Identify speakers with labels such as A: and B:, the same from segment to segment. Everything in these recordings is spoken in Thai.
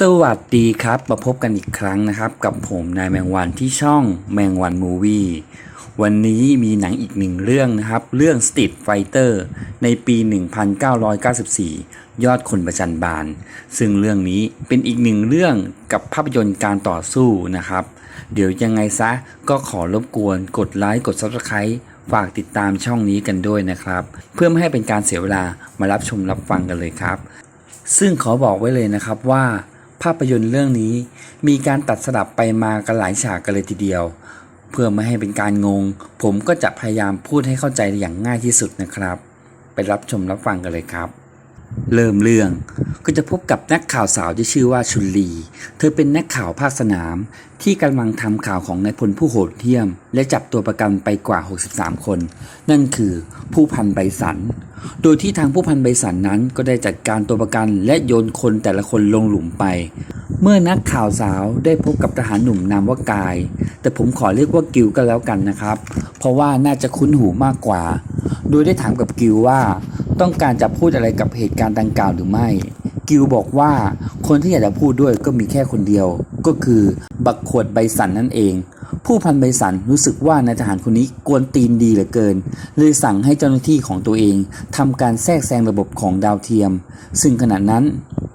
A: สวัสดีครับ มาพบกันอีกครั้งนะครับ กับผมนายแมงวันที่ช่องแมงวันมูวี่วันนี้มีหนังอีกหนึ่งเรื่องนะครับ เรื่อง Street Fighter ในปี 1994 ยอดคนประจันบาน ซึ่งเรื่องนี้เป็นอีกหนึ่งเรื่องกับภาพยนตร์การต่อสู้นะครับ เดี๋ยวยังไงซะก็ขอรบกวนกดไลค์กด Subscribe ฝากติดตามช่องนี้กันด้วยนะครับ เพื่อไม่ให้เป็นการเสียเวลามารับชมรับฟังกันเลยครับ ซึ่งขอบอกไว้เลยนะครับว่า ภาพยนตร์เรื่องนี้ มีการตัดสลับไปมากันหลายฉากกันเลยทีเดียว เพื่อไม่ให้เป็นการงง ผมก็จะพยายามพูดให้เข้าใจอย่างง่ายที่สุดนะครับ ไปรับชมรับฟังกันเลยครับ เริ่มเรื่องก็จะพบกับนักข่าวสาวที่ชื่อว่าชุนลี เธอเป็นนักข่าวภาคสนาม ที่กำลังทำข่าวของนายพลผู้โหดเหี้ยม และจับตัวประกันไปกว่า 63 คน นั่นคือผู้พันใบสัน โดยที่ทางผู้พันใบสันนั้นก็ได้จัดการตัวประกันและโยนคนแต่ละคนลงหลุมไป เมื่อนักข่าวสาวได้พบกับทหารหนุ่มนามว่ากาย แต่ผมขอเรียกว่ากิวก็แล้วกันนะครับ เพราะว่าน่าจะคุ้นหูมากกว่า โดยได้ถามกับกิวว่า ต้องการจะพูดอะไรกับเหตุการณ์ดังกล่าวหรือไม่ กิวบอกว่าคนที่อยากจะพูดด้วยก็มีแค่คนเดียว ก็คือบักขวดใบสันนั่นเอง ผู้พันใบสันรู้สึกว่านายทหารคนนี้กวนตีนดีเหลือเกิน เลยสั่งให้เจ้าหน้าที่ของตัวเองทำการแทรกแซงระบบของดาวเทียม ซึ่งขณะนั้น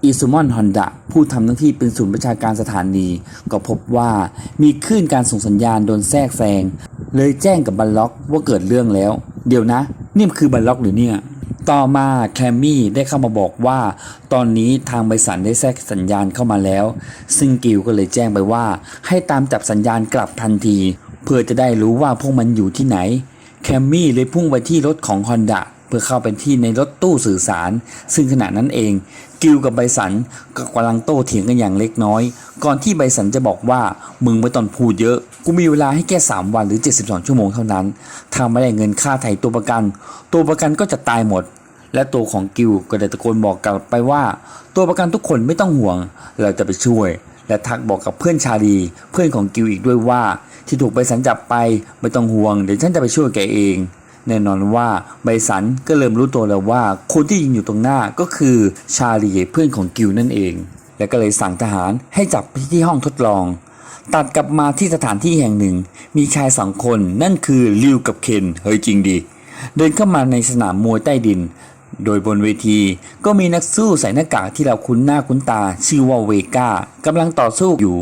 A: อิซูมอนฮอนดะผู้ทำหน้าที่เป็นศูนย์ประชาการสถานี ก็พบว่ามีคลื่นการส่งสัญญาณโดนแทรกแซงเลยแจ้งกับบัลล็อกว่าเกิดเรื่องแล้ว เดี๋ยวนะ นี่มันคือบัลล็อกหรือเนี่ย ต่อมาแคมมี่ได้เข้ามาบอกว่า ตอนนี้ทางบริษัทได้แทรกสัญญาณเข้ามาแล้ว ซึ่งกิลก็เลยแจ้งไปว่า ให้ตามจับสัญญาณกลับทันที เพื่อจะได้รู้ว่าพวกมันอยู่ที่ไหน แคมมี่เลยพุ่งไปที่รถของฮอนด a เพื่อเข้าไปที่ในรถตู้สื่อสาร ซึ่งขณะนั้นเอง กิลกับไบสันก็กำลังโต้เถียงกันอย่างเล็กน้อย ก่อนที่ไบสันจะบอกว่ามึงไม่ต้องพูดเยอะ กูมีเวลาให้แค่3วันหรือ 72 ชั่วโมงเท่านั้น ถ้าไม่ได้เงินค่าไถ่ตัวประกัน ตัวประกันก็จะตายหมด และตัวของกิลก็ได้ตะโกนบอกกลับไปว่า ตัวประกันทุกคนไม่ต้องห่วง เราจะไปช่วย และทักบอกกับเพื่อนชาลี เพื่อนของกิลอีกด้วยว่า ที่ถูกใบสันจับไปไม่ต้องห่วงเดี๋ยวฉันจะไปช่วยแกเอง แน่นอนว่าใบสันก็เริ่มรู้ตัวแล้วว่าคนที่ยิงอยู่ตรงหน้าก็คือชาลีเพื่อนของกิลนั่นเอง และก็เลยสั่งทหารให้จับไปที่ห้องทดลอง ตัดกลับมาที่สถานที่แห่งหนึ่ง มีชายสองคนนั่นคือลิวกับเคนเฮ้ยจริงดิเดินเข้ามาในสนามมวยใต้ดิน โดยบนเวทีก็มีนักสู้ใส่หน้ากากที่เราคุ้นหน้าคุ้นตา ชื่อว่าเวก้ากำลังต่อสู้อยู่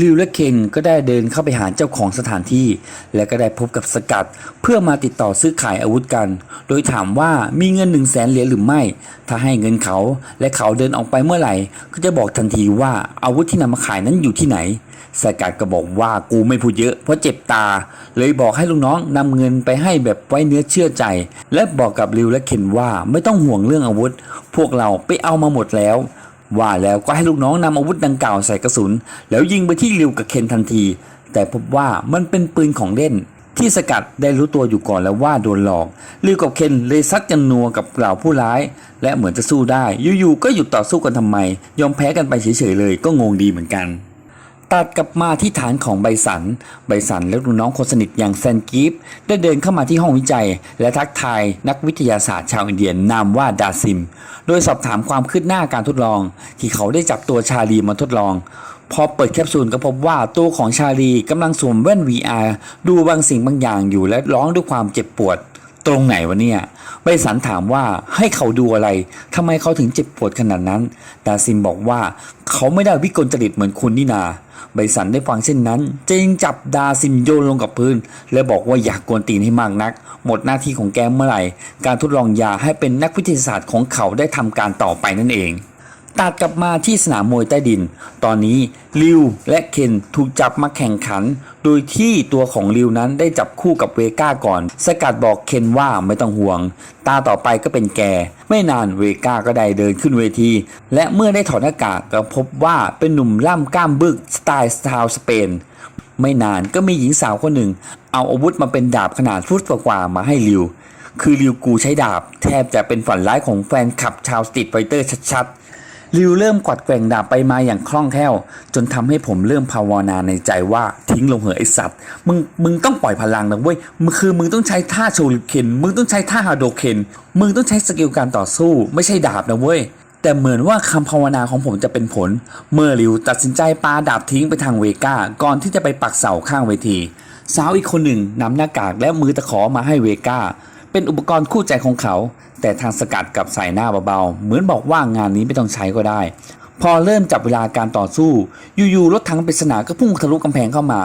A: ลิวและเคนก็ได้เดินเข้าไปหาเจ้าของสถานที่ และก็ได้พบกับสกัด เพื่อมาติดต่อซื้อขายอาวุธกัน โดยถามว่ามีเงินหนึ่งแสนเหรียญหรือไม่ ถ้าให้เงินเขาและเขาเดินออกไปเมื่อไหร่ ก็จะบอกทันทีว่าอาวุธที่นำมาขายนั้นอยู่ที่ไหน สกัดก็บอกว่ากูไม่พูดเยอะเพราะเจ็บตา เลยบอกให้ลูกน้องนำเงินไปให้แบบไว้เนื้อเชื่อใจ และบอกกับริวและเคนว่าไม่ต้องห่วงเรื่องอาวุธ พวกเราไปเอามาหมดแล้ว ว่าแล้วก็ให้ลูกน้องนำอาวุธดังกล่าวใส่กระสุน แล้วยิงไปที่ริวกับเคนทันที แต่พบว่ามันเป็นปืนของเล่น ที่สกัดได้รู้ตัวอยู่ก่อนแล้วว่าโดนหลอกริวกับเคนเลยซัดกันนัวกับเหล่าวผู้ร้าย และเหมือนจะสู้ได้อยู่ๆก็หยุดต่อสู้กันทำไม ยอมแพ้กันไปเฉยๆเลยก็งงดีเหมือนกัน ตัดกลับมาที่ฐานของไบสัน ไบสันและลูกน้องคนสนิทอย่างแซนกิฟได้เดินเข้ามาที่ห้องวิจัย และทักทายนักวิทยาศาสตร์ชาวอินเดียนามว่าดาซิม โดยสอบถามความคืบหน้าการทดลอง ที่เขาได้จับตัวชาลีมาทดลอง พอเปิดแคปซูลก็พบว่าตัวของชาลีกำลังสวมแว่น VR ดูบางสิ่งบางอย่างอยู่และร้องด้วยความเจ็บปวด ตรงไหนวะเนี่ยไบสันถามว่าให้เขาดูอะไรทำไมเขาถึงเจ็บปวดขนาดนั้นดาซิมบอกว่าเขาไม่ได้วิกลจริตเหมือนคุณนี่นาไบสันได้ฟังเช่นนั้น จึงจับดาซิมโยนลงกับพื้น และบอกว่าอยากกวนตีนให้มากนัก หมดหน้าที่ของแกเมื่อไหร่ การทดลองยาให้เป็นนักวิทยาศาสตร์ของเขาได้ทำการต่อไปนั่นเอง ตัดกลับมาที่สนามมวยใต้ดิน ตอนนี้ลิวและเคนถูกจับมาแข่งขัน โดยที่ตัวของลิวนั้นได้จับคู่กับเวก้าก่อน สกัดบอกเคนว่าไม่ต้องห่วง ตาต่อไปก็เป็นแก ไม่นานเวก้าก็ได้เดินขึ้นเวที และเมื่อได้ถอดหน้ากากก็พบว่าเป็นหนุ่มล่ำกล้ามบึกสไตล์ชาวสเปน ไม่นานก็มีหญิงสาวคนหนึ่ง เอาอาวุธมาเป็นดาบขนาดฟุตกว่ามาให้ลิวคือลิวกูใช้ดาบ แทบจะเป็นฝันร้ายของแฟนคลับชาวสตรีทไฟเตอร์ชัดๆ ริวเริ่มกวัดแกว่งดาบไปมาอย่างคล่องแคล่ว จนทำให้ผมเริ่มภาวนาในใจว่าทิ้งลงเหอะไอสัตว์ มึงมึงต้องปล่อยพลังนะเว้ยมึงคือมึงต้องใช้ท่าโชลิเคนมึงต้องใช้ท่าฮาโดเคนมึงต้องใช้สกิลการต่อสู้ ไม่ใช่ดาบนะเว้ยแต่เหมือนว่าคำภาวนาของผมจะเป็นผล เมื่อริวตัดสินใจปาดาบทิ้งไปทางเวก้าก่อนที่จะไปปักเสาข้างเวที สาวอีกคนหนึ่งนำหน้ากากและมือตะขอมาให้เวก้า เป็นอุปกรณ์คู่ใจของเขา แต่ทางสกัดกลับใส่หน้าเบาๆ เหมือนบอกว่างานนี้ไม่ต้องใช้ก็ได้ พอเริ่มจับเวลาการต่อสู้ อยู่ๆรถถังปริศนาก็พุ่งทะลุกำแพงเข้ามา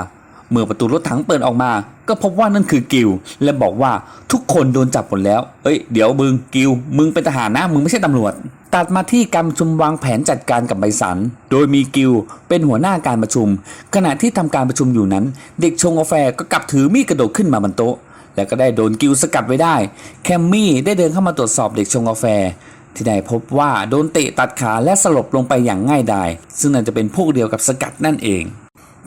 A: เมื่อประตูรถถังเปิดออกมา ก็พบว่านั่นคือกิลและบอกว่าทุกคนโดนจับหมดแล้ว เอ้ยเดี๋ยวมึงกิลมึงเป็นทหารนะมึงไม่ใช่ตำรวจ ตัดมาที่การประชุมวางแผนจัดการกับใบสัน โดยมีกิลเป็นหัวหน้าการประชุม ขณะที่ทำการประชุมอยู่นั้น เด็กชงกาแฟก็กลับถือมีดกระโดดขึ้นมาบนโต๊ะ แล้วก็ได้โดนกิลสกัดไว้ได้ แคมมี่ได้เดินเข้ามาตรวจสอบเด็กชงกาแฟ ที่ได้พบว่าโดนเตะตัดขาและสลบลงไปอย่างง่ายดาย ซึ่งน่าจะเป็นพวกเดียวกับสกัดนั่นเอง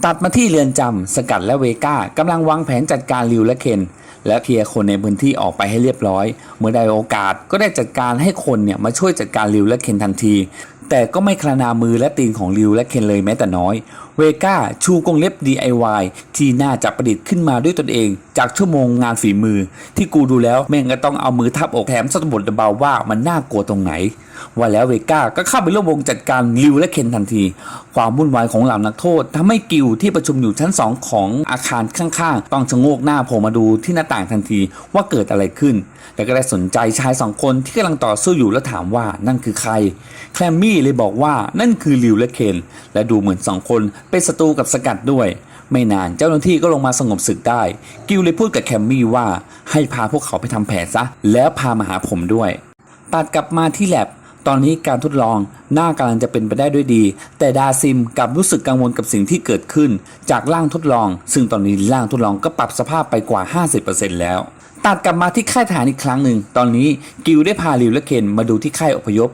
A: ตัดมาที่เรือนจำสกัดและเวก้ากำลังวางแผนจัดการริวและเคนและเคลียร์คนในพื้นที่ออกไปให้เรียบร้อย เมื่อได้โอกาสก็ได้จัดการให้คนเนี่ยมาช่วยจัดการริวและเคนทันที แต่ก็ไม่คลานามือและตีนของริวและเคนเลยแม้แต่น้อย เวก้าชูกงเล็บ DIY ที่น่าจะประดิษฐ์ขึ้นมาด้วยตนเอง จากชั่วโมงงานฝีมือ ที่กูดูแล้วแม่งก็ต้องเอามือทับอกแถมสะบดเบาว่ามันน่ากลัวตรงไหน ว่าแล้วเวก้าก็เข้าไปร่วมวงจัดการริวและเคนทันที ความวุ่นวายของเหล่านักโทษทำให้กิลที่ประชุมอยู่ชั้นสองของอาคารข้างๆ ต้องชะโงกหน้าโผล่มาดูที่หน้าต่างทันทีว่าเกิดอะไรขึ้นแล้วก็ได้สนใจชายสองคนที่กำลังต่อสู้อยู่แล้วถามว่านั่นคือใคร แคลมมี่เลยบอกว่านั่นคือริวและเคนและดูเหมือนสองคนเป็นศัตรูกับสกัดด้วย ไม่นานเจ้าหน้าที่ก็ลงมาสงบศึกได้ กิลเลยพูดกับแคมมี่ว่าให้พาพวกเขาไปทำแผลซะ แล้วพามาหาผมด้วยตัดกลับมาที่แลบตอนนี้การทดลองหน้ากำลังจะเป็นไปได้ด้วยดี แต่ดาซิมกลับรู้สึกกังวลกับสิ่งที่เกิดขึ้น จากร่างทดลอง ซึ่งตอนนี้ร่างทดลองก็ปรับสภาพไปกว่า 50%แล้ว ตัดกลับมาที่ค่ายทหารอีกครั้งหนึ่ง ตอนนี้กิลได้พาลิวและเคนมาดูที่ค่ายอพยพ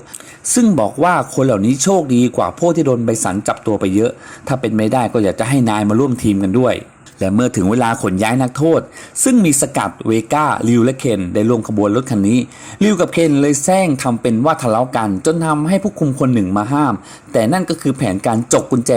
A: ซึ่งบอกว่าคนเหล่านี้โชคดีกว่าพวกที่โดนใบสันจับตัวไปเยอะ ถ้าเป็นไม่ได้ก็อยากจะให้นายมาร่วมทีมกันด้วย และเมื่อถึงเวลาขนย้ายนักโทษ ซึ่งมีสกัดเวก้าลิวและเคนได้ร่วมขบวนรถคันนี้ลิวกับเคนเลยแซงทำเป็นว่าทะเลาะกัน จนทำให้ผู้คุมคนหนึ่งมาห้าม แต่นั่นก็คือแผนการจกกุญแจ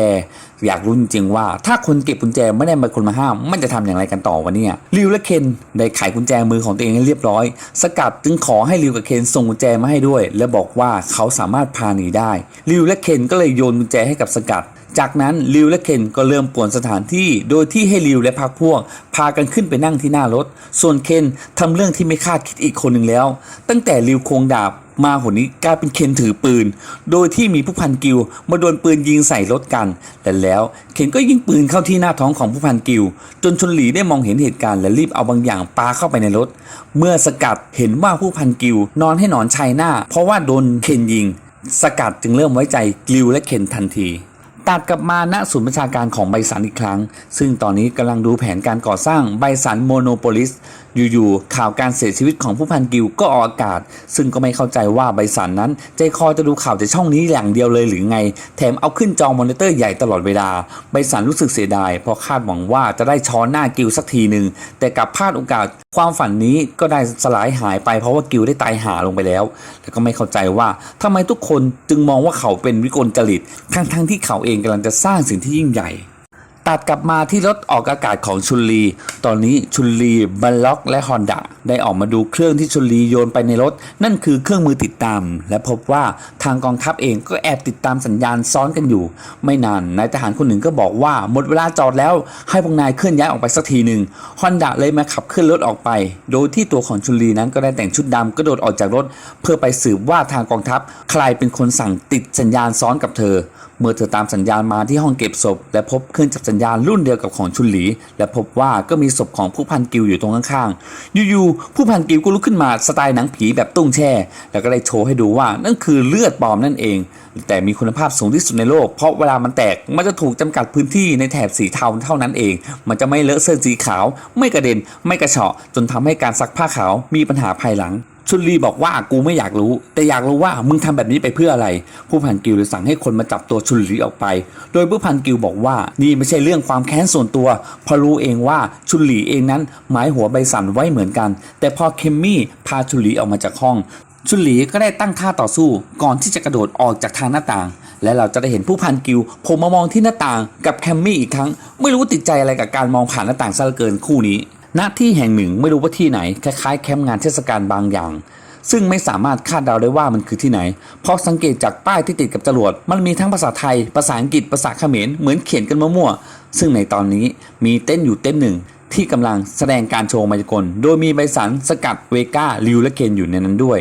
A: อยากรู้จริงว่า ถ้าคนเก็บกุญแจไม่ได้มาคนมาห้าม มันจะทำอย่างไรกันต่อวะเนี่ยลิวและเคนได้ไขกุญแจมือของตัวเองให้เรียบร้อย สกัดจึงขอให้ลิวกับเคนส่งกุญแจมาให้ด้วย และบอกว่าเขาสามารถพาหนีได้ลิวและเคนก็เลยโยนกุญแจให้กับสกัด จากนั้นลิวและเคนก็เริ่มป่วนสถานที่โดยที่ให้ลิวและพักพวก พากันขึ้นไปนั่งที่หน้ารถ ส่วนเคนทำเรื่องที่ไม่คาดคิดอีกคนหนึ่งแล้ว ตั้งแต่ลิวโคงดาบมาหนนี้กลายเป็นเคนถือปืน โดยที่มีผู้พันกิวมาโดนปืนยิงใส่รถกัน แต่แล้วเคนก็ยิงปืนเข้าที่หน้าท้องของผู้พันกิว จนชนหลีได้มองเห็นเหตุการณ์และรีบเอาบางอย่างปาเข้าไปในรถ เมื่อสกัดเห็นว่าผู้พันกิวนอนให้หนอนชายหน้า เพราะว่าโดนเคนยิง สกัดจึงเริ่มไว้ใจกิวและเคนทันที ตัดกลับมาณศูนย์ประชาการของไบสันอีกครั้ง ซึ่งตอนนี้กำลังดูแผนการก่อสร้างไบสันโมโนโพลิส อยู่ๆข่าวการเสียชีวิตของผู้พันกิวก็ออกอากาศ ซึ่งก็ไม่เข้าใจว่าไบสันนั้นใจคอจะดูข่าวแต่ช่องนี้อย่างเดียวเลยหรือไง แถมเอาขึ้นจอมอนิเตอร์ใหญ่ตลอดเวลาไบสันรู้สึกเสียดายเพราะคาดหวังว่าจะได้ช้อนหน้ากิวสักทีหนึ่งแต่กลับพลาดโอกาสความฝันนี้ก็ได้สลายหายไปเพราะว่ากิวได้ตายหาลงไปแล้วแต่ก็ไม่เข้าใจว่าทำไมทุกคนจึงมองว่าเขาเป็นวิกลจริตทั้งๆที่เขาเองกำลังจะสร้างสิ่งที่ยิ่งใหญ่ ตัดกลับมาที่รถออกอากาศของชุนลี ตอนนี้ชุนลีบัลล็อกและฮอนดาได้ออกมาดูเครื่องที่ชุนลีโยนไปในรถ นั่นคือเครื่องมือติดตาม และพบว่าทางกองทัพเองก็แอบติดตามสัญญาณซ้อนกันอยู่ ไม่นานนายทหารคนหนึ่งก็บอกว่าหมดเวลาจอดแล้ว ให้พวกนายเคลื่อนย้ายออกไปสักทีหนึ่งฮอนดาเลยมาขับเคลื่อนรถออกไป โดยที่ตัวของชุนลีนั้นก็ได้แต่งชุดดำกระโดดออกจากรถ เพื่อไปสืบว่าทางกองทัพใครเป็นคนสั่งติดสัญญาณซ้อนกับเธอ เมื่อเธอตามสัญญาณมาที่ห้องเก็บศพ และพบเครื่องจับสัญญาณรุ่นเดียวกับของชุนหลี และพบว่าก็มีศพของผู้พันกิวอยู่ตรงข้างๆอยู่ๆผู้พันกิวก็ลุกขึ้นมาสไตล์หนังผีแบบตุ้งแช่ แล้วก็ได้โชว์ให้ดูว่านั่นคือเลือดปลอมนั่นเอง แต่มีคุณภาพสูงที่สุดในโลก เพราะเวลามันแตกมันจะถูกจำกัดพื้นที่ในแถบสีเทาเท่านั้นเอง มันจะไม่เลอะเส้นสีขาว ไม่กระเด็นไม่กระเฉาะจนทำให้การซักผ้าขาวมีปัญหาภายหลัง ชุนลีบอกว่ากูไม่อยากรู้ แต่อยากรู้ว่ามึงทำแบบนี้ไปเพื่ออะไร ผู้พันกิวเลยสั่งให้คนมาจับตัวชุนลีออกไป โดยผู้พันกิวบอกว่านี่ไม่ใช่เรื่องความแค้นส่วนตัวเพราะรู้เองว่าชุนลีเองนั้นหมายหัวใบสันไว้เหมือนกัน แต่พอเคมมี่พาชุนลีออกมาจากห้องชุนหลีก็ได้ตั้งท่าต่อสู้ก่อนที่จะกระโดดออกจากทางหน้าต่าง และเราจะได้เห็นผู้พันกิวผมมามองที่หน้าต่างกับแคมมี่อีกครั้ง ไม่รู้ว่าติดใจอะไรกับการมองผ่านหน้าต่างซะเหลือเกินคู่นี้ ณที่แห่งหนึ่งไม่รู้ว่าที่ไหน คล้ายๆแคมป์งานเทศกาลบางอย่าง ซึ่งไม่สามารถคาดเดาได้ว่ามันคือที่ไหน เพราะสังเกตจากป้ายที่ติดกับจรวด มันมีทั้งภาษาไทย ภาษาอังกฤษ ภาษาเขมร เหมือนเขียนกันมั่วๆ ซึ่งในตอนนี้มีเต้นอยู่เต้นหนึ่งที่กำลังแสดงการโชว์มายากล โดยมีใบสันสกัดเวก้าลิวและเคนอยู่ในนั้นด้วย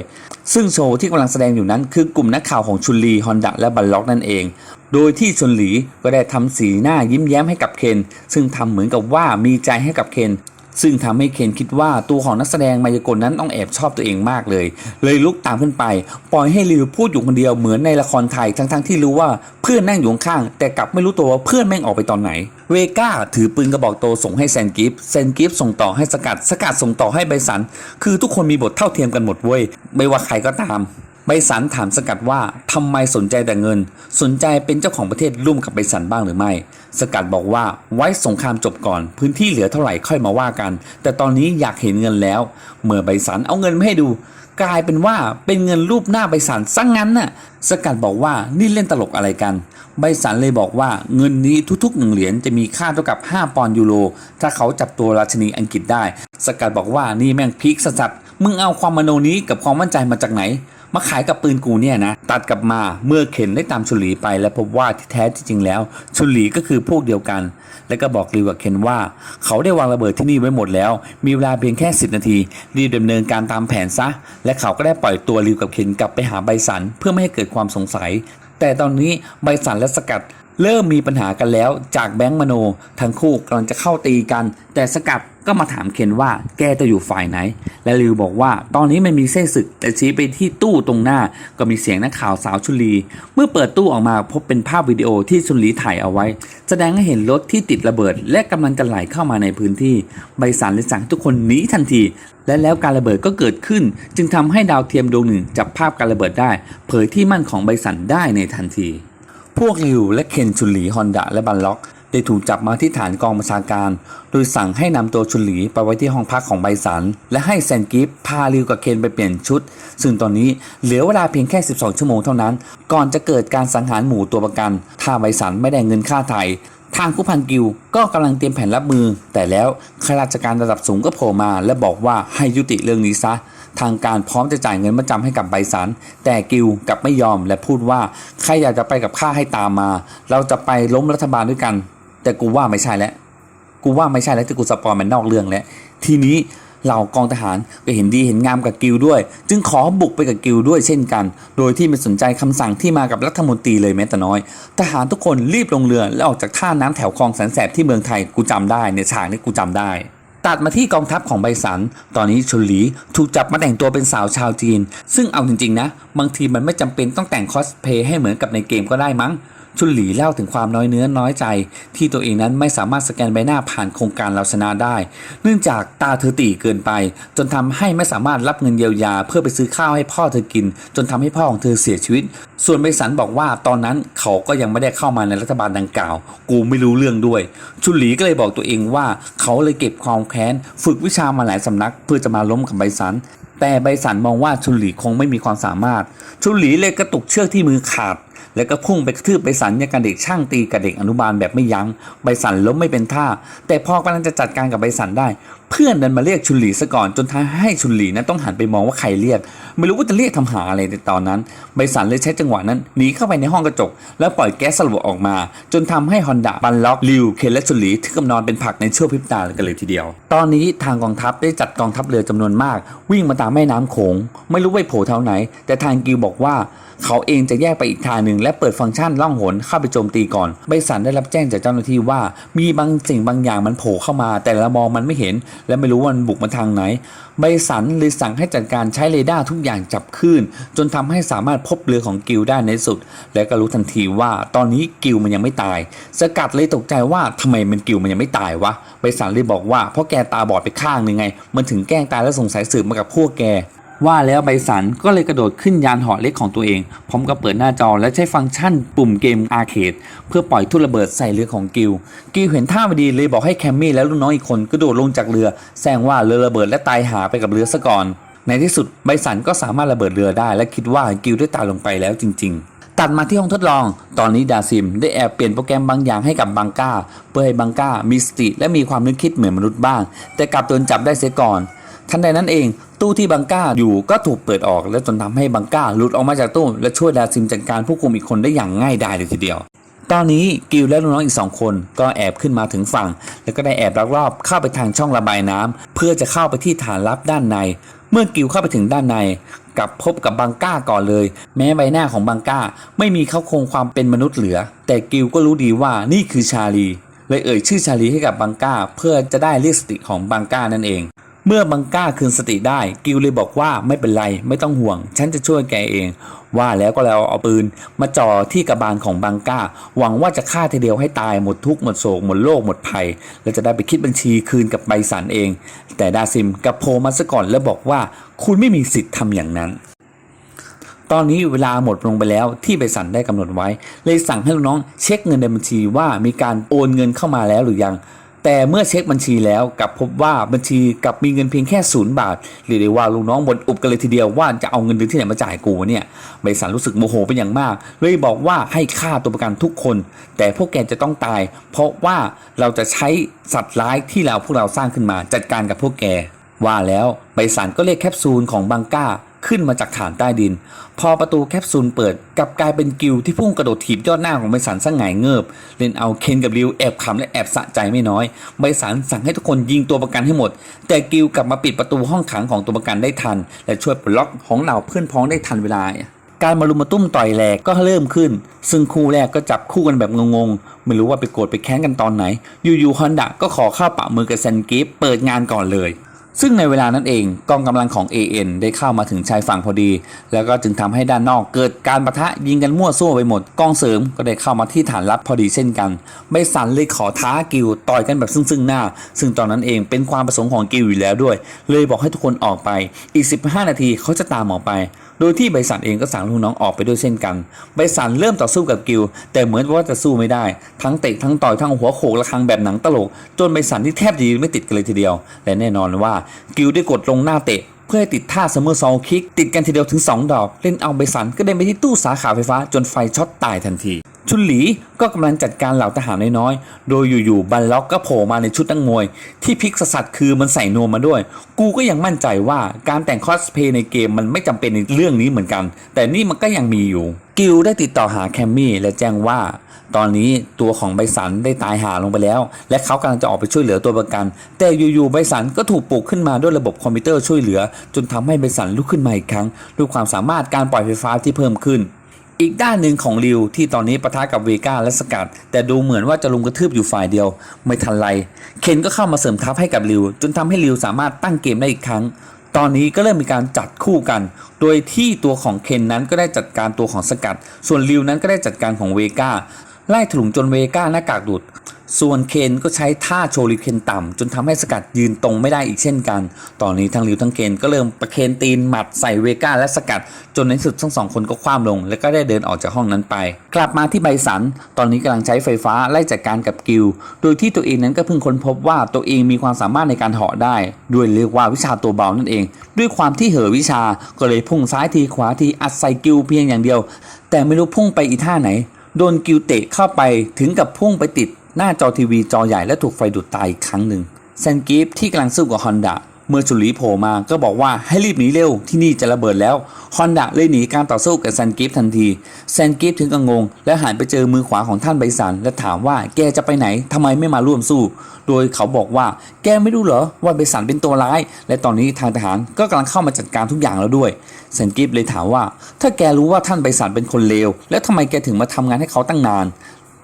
A: ซึ่งโชว์ที่กำลังแสดงอยู่นั้นคือกลุ่มนักข่าวของชุนลีฮอนดะและบัลล็อกนั่นเอง โดยที่ชุนหลีก็ได้ทำสีหน้ายิ้มแย้มให้กับเคน ซึ่งทำเหมือนกับว่ามีใจให้กับเคน ซึ่งทำให้เคนคิดว่าตัวของนักแสดงมายากลนั้นต้องแอบชอบตัวเองมากเลย เลยลุกตามขึ้นไป ปล่อยให้ลิวพูดอยู่คนเดียวเหมือนในละครไทยทั้งๆที่รู้ว่าเพื่อนนั่งอยู่ข้างแต่กลับไม่รู้ตัวว่าเพื่อนแม่งออกไปตอนไหน เวก้าถือปืนกระบอกโตส่งให้แซนกิฟแซนกิฟส่งต่อให้สกัดสกัดส่งต่อให้ไบสัน คือทุกคนมีบทเท่าเทียมกันหมดเว้ยไม่ว่าใครก็ตาม ไบสันถามสกัดว่าทำไมสนใจแต่เงิน สนใจเป็นเจ้าของประเทศร่วมกับไบสันบ้างหรือไม่ สกัดบอกว่าไว้สงครามจบก่อน พื้นที่เหลือเท่าไหร่ค่อยมาว่ากัน แต่ตอนนี้อยากเห็นเงินแล้ว เมื่อไบสันเอาเงินมาให้ดู กลายเป็นว่าเป็นเงินรูปหน้าไบสันซะงงั้นน่ะสกัดบอกว่านี่เล่นตลกอะไรกันไบสันเลยบอกว่าเงินนี้ทุกๆหนึ่งเหรียญจะมีค่าเท่ากับ 5 ปอนด์ยูโรถ้าเขาจับตัวราชนีอังกฤษได้ สกัดบอกว่านี่แม่งพีคสัสมึงเอาความมโนนี้กับความมั่นใจมาจากไหน มาขายกับปืนกูเนี่ยนะ ตัดกลับมาเมื่อเข็นได้ตามชุลีไป และพบว่าที่แท้ที่จริงแล้วชุลีก็คือพวกเดียวกัน และก็บอกริวกับเคนว่า เขาได้วางระเบิดที่นี่ไว้หมดแล้ว มีเวลาเพียงแค่ 10 นาที รีบดำเนินการตามแผนซะ และเขาก็ได้ปล่อยตัวริวกับเคนกลับไปหาใบสันเพื่อไม่ให้เกิดความสงสัย แต่ตอนนี้ใบสันและสกัดเริ่มมีปัญหากันแล้วจากแบงค์มโน ทั้งคู่กำลังจะเข้าตีกัน แต่สกัด ก็มาถามเคนว่าแกจะอยู่ฝ่ายไหน และริวบอกว่าตอนนี้ไมันมีเส้นศึกแต่ชี้ไปที่ตู้ตรงหน้าก็มีเสียงนักข่าวสาวชุลี เมื่อเปิดตู้ออกมาพบเป็นภาพวิดีโอที่ชุลีถ่ายเอาไว้ แสดงให้เห็นรถที่ติดระเบิด และกำลังจะไหลเข้ามาในพื้นที่ ใบสันเลยสั่งทุกคนหนีทันที และแล้วการระเบิดก็เกิดขึ้น จึงทำให้ดาวเทียมดวงหนึ่งจับภาพการระเบิดได้ เผยที่มั่นของใบสันได้ในทันที พวกริวและเคนชุนลีฮอนดะและบันล็อก ได้ถูกจับมาที่ฐานกองบัญชาการ โดยสั่งให้นำตัวชุนหลีไปไว้ที่ห้องพักของไบสัน และให้แซนกิฟพาริวกับเคนไปเปลี่ยนชุด ซึ่งตอนนี้เหลือเวลาเพียงแค่ 12 ชั่วโมงเท่านั้น ก่อนจะเกิดการสังหารหมู่ตัวประกัน ถ้าไบสันไม่ได้เงินค่าไทยทางผู้พันกิวก็กำลังเตรียมแผนรับมือ แต่แล้วข้าราชการระดับสูงก็โผล่มา และบอกว่าให้ยุติเรื่องนี้ซะ ทางการพร้อมจะจ่ายเงินมาจำให้กับไบสัน แต่กิวกลับไม่ยอมและพูดว่าใครอยากจะไปกับข้าให้ตามมา เราจะไปล้มรัฐบาลด้วยกัน แต่กูว่าไม่ใช่แล้วกูว่าไม่ใช่แล้วที่กูสปอยมันนอกเรื่องแล้วทีนี้เหล่ากองทหารก็เห็นดีเห็นงามกับกิลด้วย จึงขอบุกไปกับกิลด้วยเช่นกัน โดยที่ไม่สนใจคำสั่งที่มากับรัฐมนตรีเลยแม้แต่น้อย ทหารทุกคนรีบลงเรือและออกจากท่าน้ำแถวคลองแสนแสบที่เมืองไทยกูจำได้ในฉากนี้กูจำได้ ตัดมาที่กองทัพของไบสัน ตอนนี้ชนลีถูกจับมาแต่งตัวเป็นสาวชาวจีน ซึ่งเอาจริงๆนะ บางทีมันไม่จำเป็นต้องแต่งคอสเพลย์ให้เหมือนกับในเกมก็ได้มั้ง ชุนหลีเล่าถึงความน้อยเนื้อน้อยใจ ที่ตัวเองนั้นไม่สามารถสแกนใบหน้าผ่านโครงการเราชนะได้ เนื่องจากตาเธอตีเกินไป จนทำให้ไม่สามารถรับเงินเยียวยา เพื่อไปซื้อข้าวให้พ่อเธอกิน จนทำให้พ่อของเธอเสียชีวิต ส่วนไบสันบอกว่าตอนนั้นเขาก็ยังไม่ได้เข้ามาในรัฐบาลดังกล่าว กูไม่รู้เรื่องด้วย ชุนหลีก็เลยบอกตัวเองว่าเขาเลยเก็บความแค้นฝึกวิชามาหลายสำนัก เพื่อจะมาล้มกับไบสันแต่ไบสันมองว่าชุนหลีคงไม่มีความสามารถ ชุนหลีเลยกระตุกเชือกที่มือขาด แล้วก็พุ่งไปกระทืบใบสันอย่างกับเด็กช่างตีกับเด็กอนุบาลแบบไม่ยัง้งใบสันล้มไม่เป็นท่า แต่พอกำลังจะจัดการกับใบสันได้ เพื่อนดันมาเรียกชุนหลีซะก่อนจนทำให้ชุนหลีนั้นต้องหันไปมองว่าใครเรียก ไม่รู้ว่าจะเรียกทำหาอะไรในตอนนั้น ใบสันเลยใช้จังหวะนั้นหนีเข้าไปในห้องกระจก แล้วปล่อยแก๊สสลบออกมา จนทำให้ฮอนดะบันล็อกลิวเคนและชุนหลีถึงกับนอนเป็นผักในชั่วพริบตากันเลยทีเดียว ตอนนี้ทางกองทัพได้จัดกองทัพเรือจำนวนมาก วิ่งมาตามแม่น้ำโขงไม่รู้ไปโผล่เท่าไหน แต่ทางกิวบอกว่า เขาเองจะแยกไปอีกทางหนึ่งและเปิดฟังก์ชันล่องหนเข้าไปโจมตีก่อนใบสันได้รับแจ้งจากเจ้าหน้าที่ว่า มีบางสิ่งบางอย่างมันโผล่เข้ามา แต่ละมองมันไม่เห็น และไม่รู้ว่ามันบุกมาทางไหนใบสันเลยสั่งให้จัดการใช้เรดาร์ทุกอย่างจับคลื่นจนทำให้สามารถพบเรือของกิลได้ในสุด และก็รู้ทันทีว่าตอนนี้กิลมันยังไม่ตาย สกัดเลยตกใจว่าทำไมมันกิลมันยังไม่ตายวะใบสันเลยบอกว่าเพราะแกตาบอดไปข้างหนึ่งไง มันถึงแกล้งตายและสงสัยสืบมากับพวกแก ว่าแล้วไบสันก็เลยกระโดดขึ้นยานหาะเล็กของตัวเอง พร้อมกับเปิดหน้าจอและใช้ฟังก์ชันปุ่มเกมอาร์เคดเพื่อปล่อยทุ่นระเบิดใส่เรือของกิล กิลเห็นท่าไม่ดีเลยบอกให้แคมมี่และลูกน้องอีกคนกระโดดลงจากเรือแซงว่าเรือระเบิดและตายหาไปกับเรือซะก่อน ในที่สุดไบสันก็สามารถระเบิดเรือได้ และคิดว่ากิลได้ตายลงไปแล้วจริง ๆตัดมาที่ห้องทดลอง ตอนนี้ดาซิมได้แอบเปลี่ยนโปรแกรมบางอย่างให้กับบังก้าเพื่อให้บังก้ามีสติและมีความนึกคิดเหมือนมนุษย์บ้าง แต่กลับโดนจับได้เสียก่อน ทันใดนั้นเอง ตู้ที่บังก้าอยู่ก็ถูกเปิดออก และจนทำให้บังก้าหลุดออกมาจากตู้ และช่วยดาซิมจัดการผู้คุมอีกคนได้อย่างง่ายดายเลยทีเดียวตอนนี้กิลและลูกน้องอีกสองคนก็แอบขึ้นมาถึงฝั่ง แล้วก็ได้แอบลักลอบเข้าไปทางช่องระบายน้ำเพื่อจะเข้าไปที่ฐานลับด้านใน เมื่อกิลเข้าไปถึงด้านในกลับพบกับบังก้าก่อนเลย แม้ใบหน้าของบังก้าไม่มีเข้าโครงความเป็นมนุษย์เหลือ แต่กิลก็รู้ดีว่านี่คือชาลีเลยเอ่ยชื่อชาลีให้กับบังก้า เพื่อจะได้เรียกสติของบังก้านั่นเอง เมื่อบังก้าคืนสติได้ กิลเลยบอกว่าไม่เป็นไรไม่ต้องห่วง ฉันจะช่วยแกเอง ว่าแล้วก็แล้วเอาปืน มาจ่อที่กระบาลของบังก้า หวังว่าจะฆ่าทีเดียวให้ตายหมดทุกข์หมดโศกหมดโลกหมดภัย และจะได้ไปคิดบัญชีคืนกับใบสันเอง แต่ดาซิมกับโพมาซะก่อนแล้วบอกว่าคุณไม่มีสิทธิ์ทำอย่างนั้นตอนนี้เวลาหมดลงไปแล้วที่ใบสั่นได้กำหนดไว้ เลยสั่งให้ลูกน้องเช็คเงินในบัญชีว่ามีการโอนเงินเข้ามาแล้วหรือยัง แต่เมื่อเช็คบัญชีแล้วกลับพบว่าบัญชีกลับมีเงินเพียงแค่ศูนย์บาทเรียกได้ว่าลูกน้องบ่นอุบกันเลยทีเดียวว่าจะเอาเงินเดือนที่ไหนมาจ่ายกูเนี่ยใบสันรู้สึกโมโหเป็นอย่างมาก เลยบอกว่าให้ฆ่าตัวประกันทุกคน แต่พวกแกจะต้องตาย เพราะว่าเราจะใช้สัตว์ร้ายที่เราพวกเราสร้างขึ้นมาจัดการกับพวกแกว่าแล้วใบสันก็เรียกแคปซูลของบังก้า ขึ้นมาจากฐานใต้ดิน พอประตูแคปซูลเปิดกลับกลายเป็นกิลที่พุ่งกระโดดถีบยอดหน้าของใบสันซะหงายเงิบเล่นเอาเคนกับริวแอบขำและแอบสะใจไม่น้อยใบสันสั่งให้ทุกคนยิงตัวประกันให้หมด แต่กิลกลับมาปิดประตูห้องขังของตัวประกันได้ทัน และช่วยปลดล็อกของเหล่าเพื่อนพ้องได้ทันเวลาการมารุมมาตุ้มต่อยแหลกก็เริ่มขึ้น ซึ่งคู่แรกก็จับคู่กันแบบงงๆ ไม่รู้ว่าไปโกรธไปแค้นกันตอนไหน อยู่ๆฮอนดะก็ขอเข้าปะมือกับแซนกิฟเปิดงานก่อนเลย ซึ่งในเวลานั้นเองกองกำลังของ AN ได้เข้ามาถึงชายฝั่งพอดี แล้วก็จึงทำให้ด้านนอกเกิดการประทะยิงกันมั่วซั่วไปหมด กองเสริมก็ได้เข้ามาที่ฐานลับพอดีเช่นกันใบสันเลยขอท้ากิลต่อยกันแบบซึ่งซึ่งหน้า ซึ่งตอนนั้นเองเป็นความประสงค์ของกิลอยู่แล้วด้วย เลยบอกให้ทุกคนออกไปอีก 15 นาทีเขาจะตามออกไป โดยที่ใบสันเองก็สั่งลูกน้องออกไปด้วยเช่นกันใบสันเริ่มต่อสู้กับกิล แต่เหมือนว่าจะสู้ไม่ได้ ทั้งเตะทั้งต่อยทั้งหัวโขกระฆังแบบหนังตลก จนใบสันที่แทบจะยืนไม่ติดกันเลยทีเดียว และแน่นอนว่ากิลได้กดลงหน้าเตะ เพื่อให้ติดท่าเสมอสอร์ซอลคิก ติดกันทีเดียวถึง 2 ดอก เล่นเอาไบสันก็เด้นไปที่ตู้สาขาไฟฟ้าจนไฟช็อตตายทันที ชุนหลีก็กำลังจัดการเหล่าทหารน้อยๆ โดยอยู่ๆบันล็อกก็โผล่มาในชุดนักมวย ที่พลิกสสัดคือมันใส่นวมมาด้วย กูก็ยังมั่นใจว่าการแต่งคอสเพลย์ในเกมมันไม่จำเป็นในเรื่องนี้เหมือนกัน แต่นี่มันก็ยังมีอยู่ กิลได้ติดต่อหาแคมมี่และแจ้งว่าตอนนี้ตัวของใบสันได้ตายหาลงไปแล้ว และเขากำลังจะออกไปช่วยเหลือตัวประกัน แต่อยู่ๆใบสันก็ถูกปลุกขึ้นมาด้วยระบบคอมพิวเตอร์ช่วยเหลือ จนทำให้ใบสันลุกขึ้นมาอีกครั้ง ด้วยความสามารถการปล่อยไฟฟ้าที่เพิ่มขึ้น อีกด้านหนึ่งของริวที่ตอนนี้ปะทะกับเวก้าและสกัด แต่ดูเหมือนว่าจะลุมกระทืบอยู่ฝ่ายเดียว ไม่ทันไร เคนก็เข้ามาเสริมทัพให้กับริว จนทำให้ริวสามารถตั้งเกมได้อีกครั้ง ตอนนี้ก็เริ่มมีการจัดคู่กัน โดยที่ตัวของเคนนั้นก็ได้จัดการตัวของสกัด ส่วนริวนั้นก็ได้จัดการของเวก้า ไล่ถลุงจนเวก้าหน้ากากดูดส่วนเคนก็ใช้ท่าโชลิเคนต่ำจนทำให้สกัดยืนตรงไม่ได้อีกเช่นกัน ตอนนี้ทั้งริวทั้งเคนก็เริ่มประเคนตีนหมัดใส่เวก้าและสกัด จนในที่สุดทั้งสองคนก็คว่ำลง และก็ได้เดินออกจากห้องนั้นไป กลับมาที่ใบสัน ตอนนี้กำลังใช้ไฟฟ้าไล่จัดการกับกิล โดยที่ตัวเองนั้นก็เพิ่งค้นพบว่าตัวเองมีความสามารถในการเหาะได้ ด้วยเรียกว่าวิชาตัวเบานั่นเอง ด้วยความที่เห่อวิชาก็เลยพุ่งซ้ายทีขวาทีอัดใส่กิลเพียงอย่างเดียว แต่ไม่รู้พุ่งไปอีท่าไหน โดนกิวเตะเข้าไปถึงกับพุ่งไปติดหน้าจอทีวีจอใหญ่และถูกไฟดูดตายอีกครั้งหนึ่งแซนกิฟที่กำลังสู้กับฮอนดะ เมื่อจุลีโผล่มาก็บอกว่าให้รีบหนีเร็วที่นี่จะระเบิดแล้วฮอนดะเลยหนีการต่อสู้กับแซนกิฟทันทีแซนกิฟถึงกับงง และหันไปเจอมือขวาของท่านไบสันและถามว่าแกจะไปไหนทำไมไม่มาร่วมสู้ โดยเขาบอกว่าแกไม่รู้เหรอว่าไบสันเป็นตัวร้าย และตอนนี้ทางทหารก็กำลังเข้ามาจัดการทุกอย่างแล้วด้วยแซนกิฟเลยถามว่า ถ้าแกรู้ว่าท่านไบสันเป็นคนเลวแล้วทำไมแกถึงมาทำงานให้เขาตั้งนาน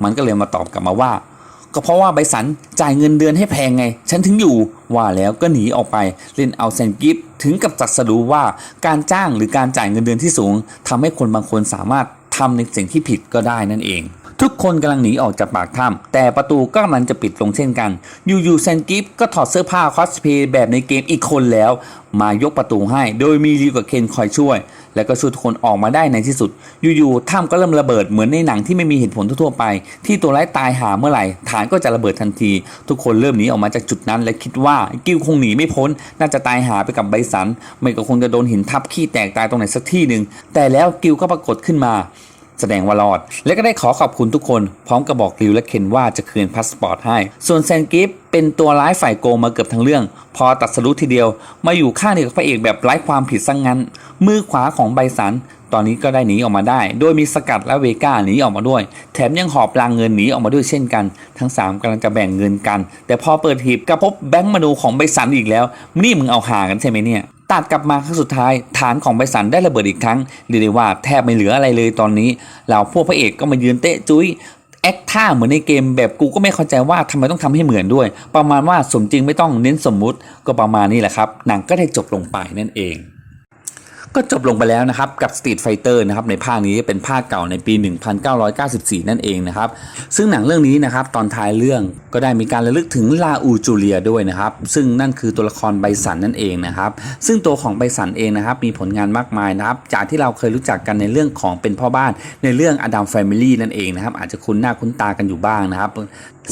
A: มันก็เลยมาตอบกลับมาว่า ก็เพราะว่าใบสันจ่ายเงินเดือนให้แพงไง ฉันถึงอยู่ว่าแล้วก็หนีออกไป เล่นเอาแซนกิฟถึงกับจัดสรู้ว่าการจ้างหรือการจ่ายเงินเดือนที่สูงทำให้คนบางคนสามารถทำในสิ่งที่ผิดก็ได้นั่นเอง ทุกคนกำลังหนีออกจากปากถ้ำแต่ประตูก็กำลังจะปิดลงเช่นกัน อยู่ๆแซนกิฟก็ถอดเสื้อผ้าคอสเพย์แบบในเกมอีกคนแล้ว มายกประตูให้ โดยมีริวกับเคนคอยช่วย แล้วก็ช่วยทุกคนออกมาได้ในที่สุด อยู่ๆถ้ำก็เริ่มระเบิดเหมือนในหนังที่ไม่มีเหตุผลทั่วไป ที่ตัวร้ายตายหาเมื่อไหร่ฐานก็จะระเบิดทันที ทุกคนเริ่มหนีออกมาจากจุดนั้น และคิดว่ากิลคงหนีไม่พ้น น่าจะตายหาไปกับใบสันไม่ก็คงจะโดนหินทับขี้แตกตายตรงไหนสักที่หนึ่งแต่แล้วกิลก็ปรากฏขึ้นมา แสดงว่ารอด และก็ได้ขอขอบคุณทุกคน พร้อมกับบอกริวและเคนว่าจะคืนพาสปอร์ตให้ ส่วนแซนกิฟเป็นตัวร้ายฝ่ายโกงมาเกือบทั้งเรื่อง พอตัดสรุปทีเดียว มาอยู่ข้างเดียวกับพระเอกแบบไร้ความผิดซะงงั้น มือขวาของไบสัน ตอนนี้ก็ได้หนีออกมาได้ โดยมีสกัดและเวก้าหนีออกมาด้วย แถมยังหอบรางเงินหนีออกมาด้วยเช่นกัน ทั้ง3กำลังจะแบ่งเงินกัน แต่พอเปิดหีบก็พบแบงค์มนูของไบสันอีกแล้ว นี่มึงเอาหากันใช่ไหมเนี่ย ตัดกลับมาครั้งสุดท้าย ฐานของไบสันได้ระเบิดอีกครั้งเรียกได้ว่าแทบไม่เหลืออะไรเลยตอนนี้เหล่าพวกพระเอกก็มายืนเตะจุ้ยแอคท่าเหมือนในเกมแบบกูก็ไม่เข้าใจว่าทำไมต้องทำให้เหมือนด้วย ประมาณว่าสมจริงไม่ต้องเน้นสมมุติก็ประมาณนี้แหละครับหนังก็ได้จบลงไปนั่นเอง ก็จบลงไปแล้วนะครับกับ Street Fighter นะครับในภาคนี้เป็นภาคเก่าในปี 1994 นั่นเองนะครับซึ่งหนังเรื่องนี้นะครับตอนท้ายเรื่องก็ได้มีการระลึกถึงลาอูจูเลียด้วยนะครับซึ่งนั่นคือตัวละครไบสันนั่นเองนะครับซึ่งตัวของไบสันเองนะครับมีผลงานมากมายนะครับจากที่เราเคยรู้จักกันในเรื่องของเป็นพ่อบ้านในเรื่องอดัมแฟมิลี่นั่นเองนะครับอาจจะคุ้นหน้าคุ้นตากันอยู่บ้างนะครับ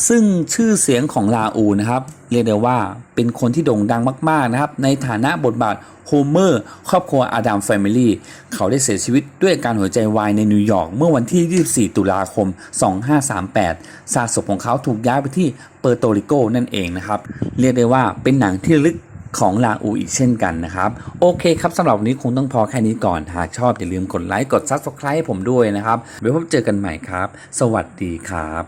A: ซึ่งชื่อเสียงของลาอูนะครับเรียกได้ว่าเป็นคนที่โด่งดังมากๆนะครับในฐานะบทบาท โฮเมอร์ครอบครัวอาดัมแฟมิลี่เขาได้เสียชีวิตด้วยการหัวใจวายในนิวยอร์กเมื่อวันที่ 24 ตุลาคม 2538ซากศพของเขาถูกย้ายไปที่เปอร์โตริโกนั่นเองนะครับ เรียกได้ว่าเป็นหนังที่ลึกของลาอูอีกเช่นกันนะครับ โอเคครับสำหรับวันนี้คงต้องพอแค่นี้ก่อน หากชอบอย่าลืมกดไลค์กด Subscribe ให้ผมด้วยนะครับไว้พบเจอกันใหม่ครับ สวัสดีครับ